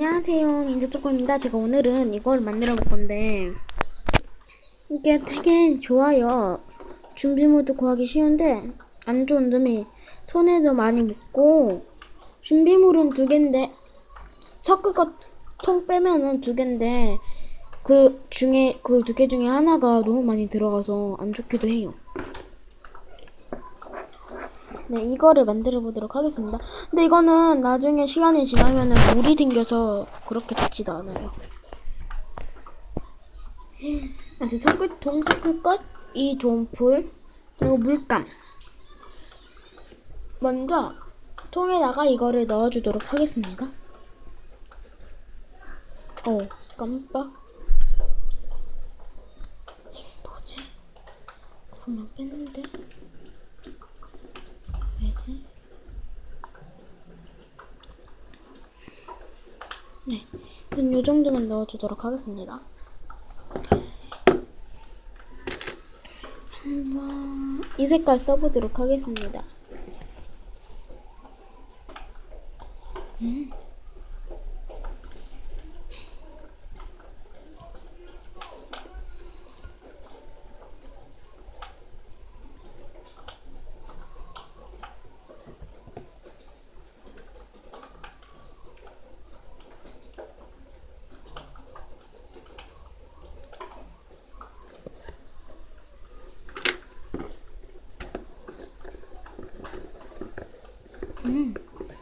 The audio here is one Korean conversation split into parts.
안녕하세요. 민트초코입니다. 제가 오늘은 이걸 만들어 볼 건데 이게 되게 좋아요. 준비 모드 구하기 쉬운데 안 좋은 점이 손에도 많이 묻고 준비물은 두 개인데 섞을 것통 빼면은 두 개인데 그 중에 그 두 개 중에 하나가 너무 많이 들어가서 안 좋기도 해요 네, 이거를 만들어 보도록 하겠습니다. 근데 이거는 나중에 시간이 지나면은 물이 생겨서 그렇게 좋지도 않아요. 이제 섞을 것, 이 좋은 풀, 그리고 물감. 먼저 통에다가 이거를 넣어주도록 하겠습니다. 어, 깜빡. 뭐지? 분명 뺐는데? 왜지? 네, 그럼 요 정도만 넣어주도록 하겠습니다. 한번 이 색깔 써보도록 하겠습니다. 음.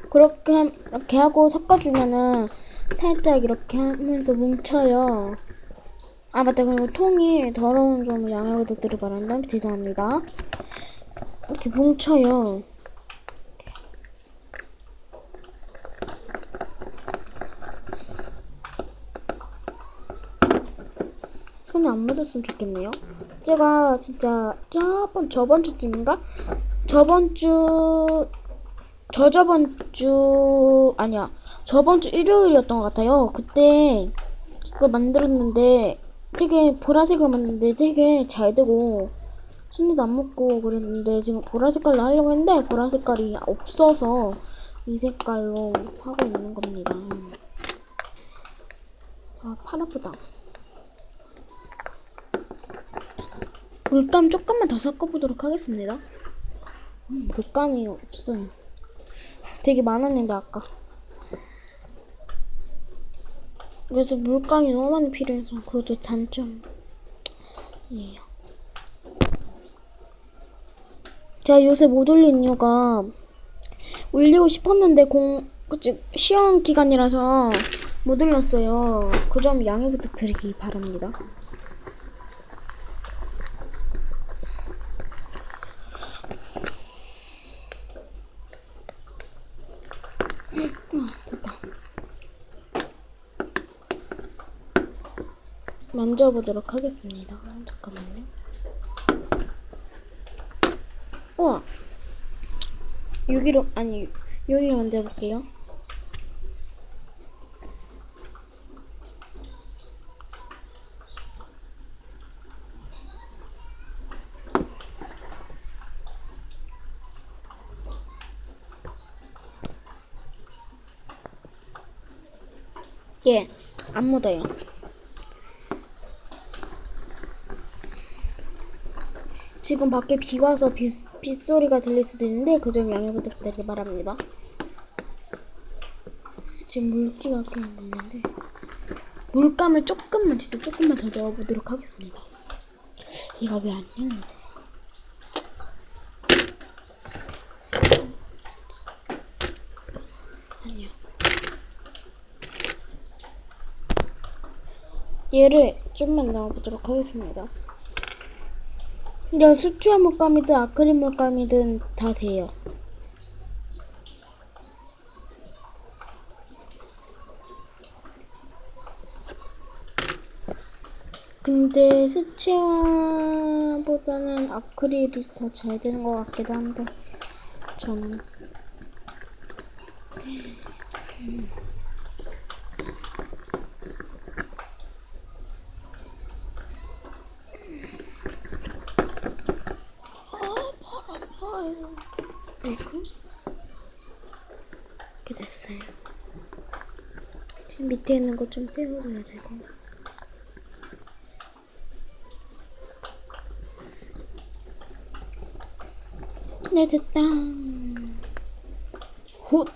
그렇게 함- 이렇게 하고 섞어주면은 살짝 이렇게 하면서 뭉쳐요. 아 맞다 그리고 통이 더러운 점을 양해 부탁드리고 바란다. 죄송합니다. 이렇게 뭉쳐요. 손에 안 묻었으면 좋겠네요. 제가 진짜 저번 저번 주쯤인가 저번 주 저 저번 주 아니야 저번 주 일요일이었던 것 같아요. 그때 이걸 만들었는데 되게 보라색으로 만들었는데 되게 잘 되고 손에도 안 묻고 그랬는데 지금 보라 색깔로 하려고 했는데 보라 색깔이 없어서 이 색깔로 하고 있는 겁니다. 아, 팔 아프다. 물감 조금만 더 섞어보도록 하겠습니다. 음, 물감이 없어요. 되게 많았는데 아까. 그래서 물감이 너무 많이 필요해서 그것도 단점이에요 제가 요새 못 올린 이유가 올리고 싶었는데 공 그치 시험 기간이라서 못 올렸어요. 그 점 양해 부탁드리기 바랍니다 아, 됐다. 만져보도록 하겠습니다. 잠깐만요. 우와! 여기로, 아니, 여기로 만져볼게요. 예, 안 묻어요. 지금 밖에 비가 와서 비, 빗소리가 들릴 수도 있는데 그 점 양해 부탁드리기 바랍니다. 지금 물기가 꽤 있는데 물감을 조금만 진짜 조금만 더 넣어보도록 하겠습니다. 얘가 왜 안 열리지? 아니야. 얘를 좀만 넣어보도록 하겠습니다. 근데 수채화 물감이든 아크릴 물감이든 다 돼요. 근데 수채화보다는 아크릴이 더 잘 되는 것 같기도 한데 저는 아파요. 아이고. 이렇게 됐어요. 지금 밑에 있는 거 좀 떼어줘야 되고. 네, 됐다. 헛.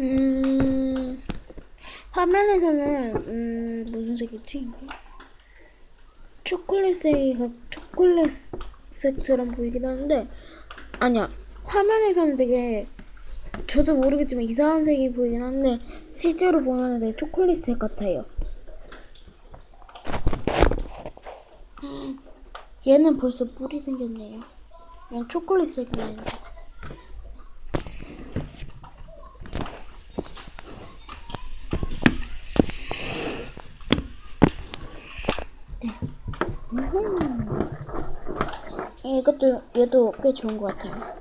음, 화면에서는, 음, 무슨 색이지? 초콜릿 색이, 초콜릿 색처럼 보이긴 하는데, 아니야. 화면에서는 되게, 저도 모르겠지만 이상한 색이 보이긴 한데, 실제로 보면 되게 초콜릿색 같아요. 음, 얘는 벌써 뿔이 생겼네요. 그냥 초콜릿색이네요. 네. 음흠. 이것도 얘도 꽤 좋은 것 같아요.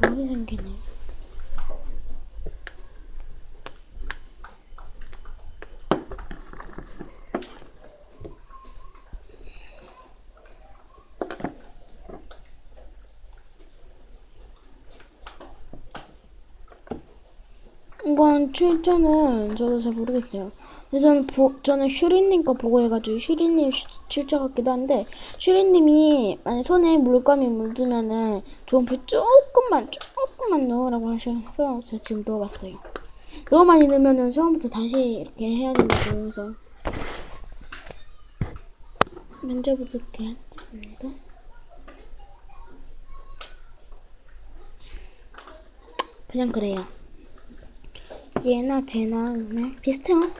머리 생기네. 이건 출처는 저도 잘 모르겠어요. 저는 보, 저는 슈리님 거 보고 해가지고 슈리님 슈- 출처 같기도 한데 슈리님이 만약 손에 물감이 묻으면은 좋은 조금만 조금만 넣으라고 하셔서 제가 지금 넣어봤어요. 그거 많이 넣으면은 처음부터 다시 이렇게 해야 된다고 해서 만져보도록 합니다. 그냥 그래요. 얘나 쟤나 네, 비슷해요.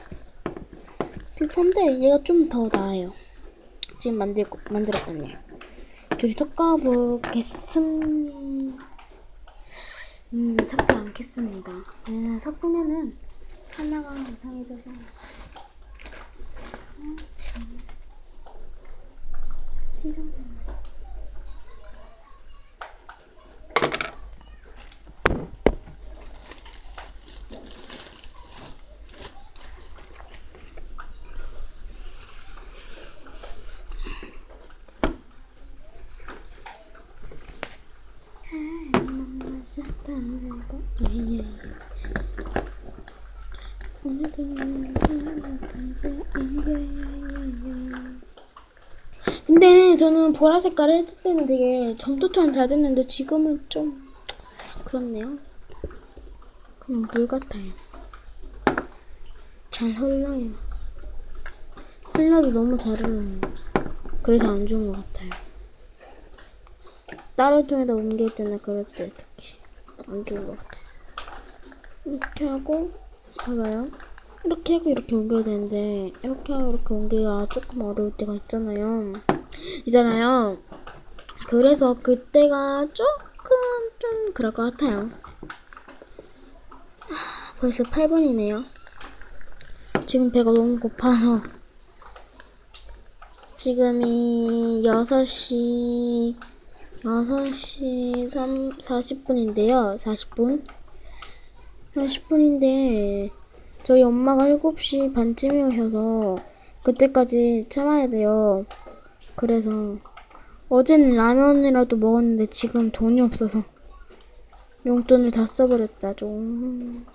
비슷한데 얘가 좀 더 나아요. 지금 만들 만들었던 얘. 둘이 섞어보겠음. 음, 섞지 않겠습니다. 네, 섞으면은 하나가 이상해져서. 아, 참. 시정. 근데 저는 보라 색깔 했을 때는 되게 점토처럼 잘 됐는데 지금은 좀 그렇네요. 그냥 물 같아요. 잘 흘러요. 흘러도 너무 잘 흘러요. 그래서 안 좋은 것 같아요. 다른 통에다 옮길 때나 그럴 때 특히 안 좋은 것 같아요. 이렇게 하고 봐봐요. 이렇게 하고 이렇게 옮겨야 되는데 이렇게 하고 이렇게 옮기기가 조금 어려울 때가 있잖아요. 있잖아요. 그래서 그때가 조금 좀 그럴 것 같아요. 하, 벌써 8분이네요. 지금 배가 너무 고파서 지금이 6시 6시 3, 40분인데요. 40분. 40분인데 저희 엄마가 7시 반쯤에 오셔서 그때까지 참아야 돼요. 그래서 어제는 라면이라도 먹었는데 지금 돈이 없어서 용돈을 다 써버렸다 좀.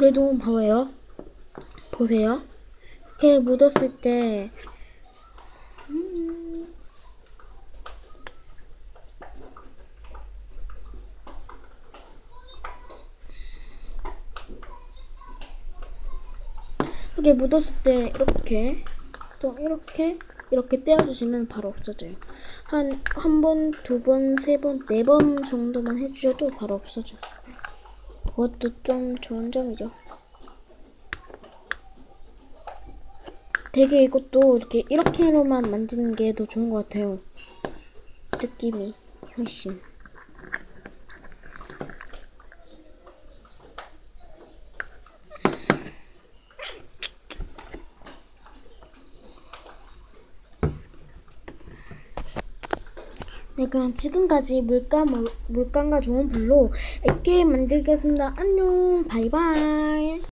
그래도 봐봐요. 보세요. 이렇게 묻었을 때 음, 이렇게 묻었을 때 이렇게 또 이렇게 이렇게 떼어주시면 바로 없어져요. 한 한 번, 두 번, 세 번, 네 번 정도만 해주셔도 바로 없어져요. 그것도 좀 좋은 점이죠. 되게 이것도 이렇게 이렇게로만 만지는 게 더 좋은 것 같아요. 느낌이 훨씬. 네, 그럼 지금까지 물감, 물감과 좋은 불로 액게임 만들겠습니다. 안녕, 바이바이.